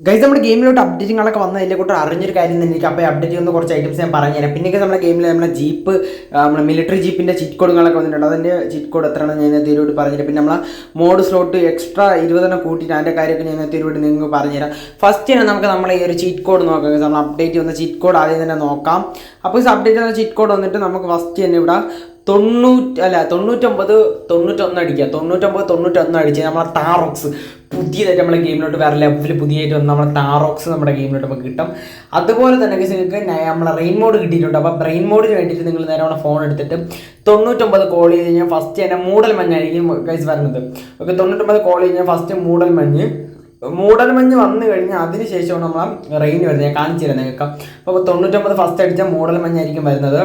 Guys നമ്മുടെ ഗെയിമിലോട്ട് അപ്ഡേറ്റുകളൊക്കെ വന്നതിലെ കൂട്ടർ അറിഞ്ഞൊരു കാര്യം തന്നെ എനിക്ക് അപ്പോൾ അപ്ഡേറ്റ് ചെയ്യുന്ന കുറച്ച് ഐറ്റംസ് ഞാൻ പറഞ്ഞുതരാം പിന്നെയൊക്കെ നമ്മുടെ ഗെയിമിൽ നമ്മുടെ ജീപ്പ് നമ്മുടെ മിലിറ്ററി ജീപ്പിന്റെ ചിറ്റ് കോഡുകളൊക്കെ വന്നിട്ടുണ്ട്. അതിന്റെ ചിറ്റ് കോഡ് എത്രയാണ് ഞാൻ തീരുമായിട്ട് പറഞ്ഞുതരാം. പിന്നെ നമ്മളെ മോഡ് സ്ലോട്ട് എക്സ്ട്രാ ഇരുപതെണ്ണം കൂട്ടിയിട്ട് അതിന്റെ കാര്യമൊക്കെ ഞാൻ തീരുമായിട്ട് നിങ്ങൾക്ക് പറഞ്ഞുതരാം. ഫസ്റ്റ് തന്നെ നമുക്ക് നമ്മളെ ഈ ഒരു ചീറ്റ് കോഡ് നോക്കാം. നമ്മൾ അപ്ഡേറ്റ് വന്ന ചീറ്റ് കോഡ് ആദ്യം തന്നെ നോക്കാം. അപ്പോൾ ഈ അപ്ഡേറ്റ് വന്ന ചീറ്റ് കോഡ് വന്നിട്ട് നമുക്ക് ഫസ്റ്റ് തന്നെ ഇവിടെ തൊണ്ണൂറ്റ് അല്ല തൊണ്ണൂറ്റൊമ്പത് തൊണ്ണൂറ്റൊന്ന് അടിക്കുക തൊണ്ണൂറ്റൊമ്പത് തൊണ്ണൂറ്റൊന്ന് അടിച്ച് നമ്മളെ ടാറോക്സ് പുതിയതായിട്ട് നമ്മുടെ ഗെയിമിലോട്ട് വേറെ ലെവലിൽ പുതിയതായിട്ട് വന്ന് നമ്മുടെ ടാറോക്സ് നമ്മുടെ ഗെയിമിലോട്ട് നമുക്ക് കിട്ടും. അതുപോലെ തന്നെ നിങ്ങൾക്ക് നമ്മളെ റെയിൻ മോഡ് കിട്ടിയിട്ടുണ്ട്. അപ്പോൾ റെയിൻ മോഡിന് വേണ്ടിയിട്ട് നിങ്ങൾ നേരെ നമ്മുടെ ഫോൺ എടുത്തിട്ട് തൊണ്ണൂറ്റൊമ്പത് കോൾ ചെയ്ത് കഴിഞ്ഞാൽ ഫസ്റ്റ് തന്നെ മൂടൽ മഞ്ഞായിരിക്കും ഗൈസ് വരുന്നത് ഓക്കെ തൊണ്ണൂറ്റൊമ്പത് കോൾ ചെയ്ത് കഴിഞ്ഞാൽ ഫസ്റ്റ് മൂടൽ മഞ്ഞ്. മൂടൽ മഞ്ഞ് വന്നു കഴിഞ്ഞാൽ അതിന് ശേഷമാണ് നമ്മൾ റെയിൻ വരുന്നത്. ഞാൻ കാണിച്ചു തരാം നിങ്ങൾക്ക്. അപ്പോൾ തൊണ്ണൂറ്റൊമ്പത് ഫസ്റ്റ് അടിച്ചാൽ മൂടൽ മഞ്ഞായിരിക്കും വരുന്നത്.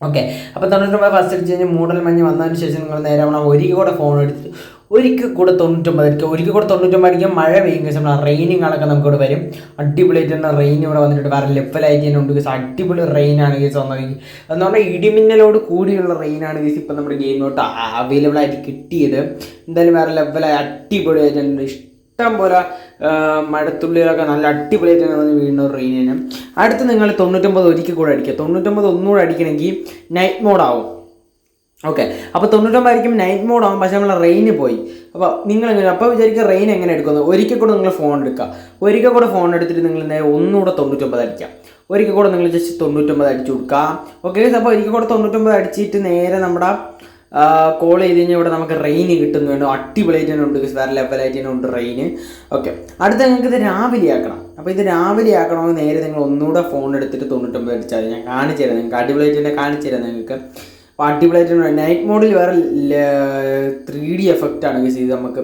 ഓക്കെ അപ്പോൾ തൊണ്ണൂറ്റൊമ്പത് ഫസ്റ്റ് അടിച്ച് കഴിഞ്ഞാൽ മൂടൽ മഞ്ഞ് വന്നതിന് ശേഷം നിങ്ങൾ നേരെ നമ്മൾ ഒരിക്കൽ കൂടെ ഫോൺ എടുത്തിട്ട് ഒരിക്കൽ കൂടെ തൊണ്ണൂറ്റൊമ്പത് അടിക്കുക ഒരിക്കൽ കൂടെ തൊണ്ണൂറ്റൊമ്പത് അടിക്കുക മഴ പെയ്യും. നമ്മൾ നമ്മൾ റെയിനിങ്ങളൊക്കെ നമുക്ക് ഇവിടെ വരും. അടിപൊളിയായിട്ട് തന്നെ റെയിൻ ഇവിടെ വന്നിട്ട് വേറെ ലെവലായിട്ട് തന്നെ ഉണ്ട് ഗസ് അടിപൊളി റെയിനാണ് കേസ് വന്നത്. എന്ന് പറഞ്ഞാൽ ഇടിമിന്നലോട് കൂടിയുള്ള റെയിനാണ് കേസ് ഇപ്പം നമ്മുടെ ഗെയിമിലോട്ട് അവൈലബിൾ ആയിട്ട് കിട്ടിയത്. എന്തായാലും വേറെ ലെവലായി അടിപൊളിയായിട്ട് തന്നെ ഇഷ്ടം പോലെ മഴത്തുള്ളികളൊക്കെ നല്ല അടിപൊളിയായിട്ട് വന്ന് വീഴുന്ന ഒരു റെയിനാണ് അടുത്ത് നിങ്ങൾ തൊണ്ണൂറ്റൊമ്പത് ഒരിക്കൽ കൂടെ അടിക്കുക. തൊണ്ണൂറ്റൊമ്പത് ഒന്നുകൂടെ അടിക്കണമെങ്കിൽ നൈറ്റ് മോഡാവും ഓക്കെ അപ്പോൾ തൊണ്ണൂറ്റൊമ്പതായിരിക്കും നൈറ്റ് മോഡ് ആകും പക്ഷേ നമ്മൾ റെയിന് പോയി. അപ്പോൾ നിങ്ങൾ എങ്ങനെ അപ്പോൾ വിചാരിക്കുക റെയിൻ എങ്ങനെ എടുക്കുന്നത് ഒരിക്കൽ കൂടെ നിങ്ങൾ ഫോൺ എടുക്കുക. ഒരിക്കൽ കൂടെ ഫോൺ എടുത്തിട്ട് നിങ്ങൾ നേരെ ഒന്നുകൂടെ തൊണ്ണൂറ്റൊമ്പത് അടിക്കുക. ഒരിക്കൽ കൂടെ നിങ്ങൾ ജസ്റ്റ് തൊണ്ണൂറ്റൊമ്പത് അടിച്ചു കൊടുക്കുക. ഓക്കെ അപ്പോൾ ഒരിക്കൽ കൂടെ തൊണ്ണൂറ്റൊമ്പത് അടിച്ചിട്ട് നേരെ നമ്മുടെ കോൾ ചെയ്ത് കഴിഞ്ഞാൽ ഇവിടെ നമുക്ക് റെയിൻ കിട്ടുന്നുണ്ട് അടിപൊളിയായിട്ട് തന്നെ ഉണ്ട് വേറെ ലെവലായിട്ട് തന്നെ ഉണ്ട് റെയിൻ ഓക്കെ അടുത്ത നിങ്ങൾക്ക് ഇത് രാവിലെ ആക്കണം. അപ്പോൾ ഇത് രാവിലെ ആക്കണമെങ്കിൽ നേരെ നിങ്ങൾ ഒന്നുകൂടെ ഫോൺ എടുത്തിട്ട് തൊണ്ണൂറ്റൊമ്പത് അടിച്ചാൽ ഞാൻ കാണിച്ചു തരാം നിങ്ങൾക്ക് അടിപൊളിയായിട്ട് തന്നെ കാണിച്ചു തരാം നിങ്ങൾക്ക്. അപ്പോൾ നൈറ്റ് മോഡിൽ വേറെ ത്രീ ഡി ആണ് യൂസ് ചെയ്ത് നമുക്ക്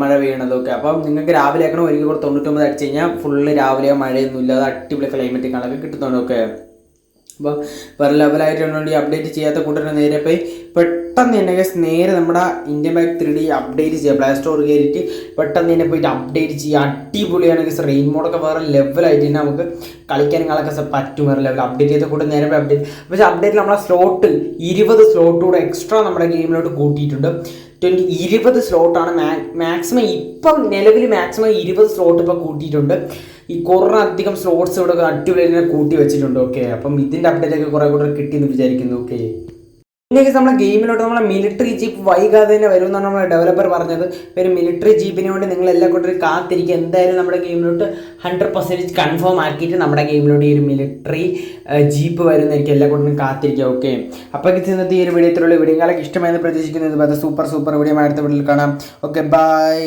മഴ വീണതൊക്കെ. അപ്പം നിങ്ങൾക്ക് രാവിലെ ആക്കണം ഒരിക്കൽ കൂടെ തൊണ്ണൂറ്റൊമ്പത് അടിച്ച് കഴിഞ്ഞാൽ ഫുള്ള് രാവിലെ മഴയൊന്നും ഇല്ലാതെ അടിപൊളി ക്ലൈമറ്റ് കാണാൻ കിട്ടുന്നുണ്ട് ഓക്കെ അപ്പോൾ വേറെ ലെവലായിട്ടുണ്ടെങ്കിൽ അപ്ഡേറ്റ് ചെയ്യാത്ത കൂട്ടർ നേരെ പോയി പെട്ടെന്ന് തന്നെ നേരെ നമ്മുടെ Indian bank three D update ചെയ്യുക പ്ലേ സ്റ്റോർ കയറിയിട്ട് പെട്ടെന്ന് തന്നെ പോയിട്ട് അപ്ഡേറ്റ് ചെയ്യുക അടിപൊളിയാണ് ഗസ് റെയിൻ മോഡൊക്കെ വേറെ ലെവലായിട്ട് തന്നെ നമുക്ക് കളിക്കാനും കളൊക്കെ പറ്റും വേറെ ലെവൽ അപ്ഡേറ്റ് ചെയ്ത കൂടെ നേരെ അപ്ഡേറ്റ് പക്ഷേ അപ്ഡേറ്റിൽ നമ്മളെ സ്ലോട്ട് ഇരുപത് സ്ലോട്ട് കൂടെ എക്സ്ട്രാ നമ്മുടെ ഗെയിമിലോട്ട് കൂട്ടിയിട്ടുണ്ട്. ട്വന്റി ഇരുപത് സ്ലോട്ടാണ് മാക്സിമം ഇപ്പം നിലവിൽ മാക്സിമം ഇരുപത് സ്ലോട്ട് ഇപ്പോൾ കൂട്ടിയിട്ടുണ്ട്. ഈ കുറേ അധികം സ്ലോട്ട്സ് ഇവിടെ അടിപൊളി കൂട്ടി വെച്ചിട്ടുണ്ട്. ഓക്കെ അപ്പം ഇതിന്റെ അപ്ഡേറ്റ് ഒക്കെ കുറേ കൂടെ കിട്ടിയെന്ന് വിചാരിക്കുന്നു. ഓക്കെ പിന്നെ നമ്മളെ ഗെയിമിലോട്ട് നമ്മളെ മിലിറ്ററി ജീപ്പ് വൈകാതെ തന്നെ വരും എന്നാണ് നമ്മുടെ ഡെവലപ്പർ പറഞ്ഞത്. ഒരു മിലിറ്ററി ജീപ്പിന് വേണ്ടി നിങ്ങൾ എല്ലാ കൂട്ടരും കാത്തിരിക്കുക. എന്തായാലും നമ്മുടെ ഗെയിമിലോട്ട് ഹൺഡ്രഡ് പെർസെന്റേജ് കൺഫേം ആക്കിയിട്ട് നമ്മുടെ ഗെയിമിലോട്ട് ഈ ഒരു മിലിറ്ററി ജീപ്പ് വരുന്നതായിരിക്കും. എല്ലാ കൂട്ടരും കാത്തിരിക്കുക. ഓക്കെ? അപ്പോൾ ഇന്നത്തെ ഈ ഒരു വീഡിയോ ഇത്രയുള്ള വീഡിയോ കാലൊക്കെ ഇഷ്ടമായെന്ന് പ്രതീക്ഷിക്കുന്നത് സൂപ്പർ സൂപ്പർ വീഡിയോ അടുത്ത വീഡിയോയിൽ കാണാം. Okay bye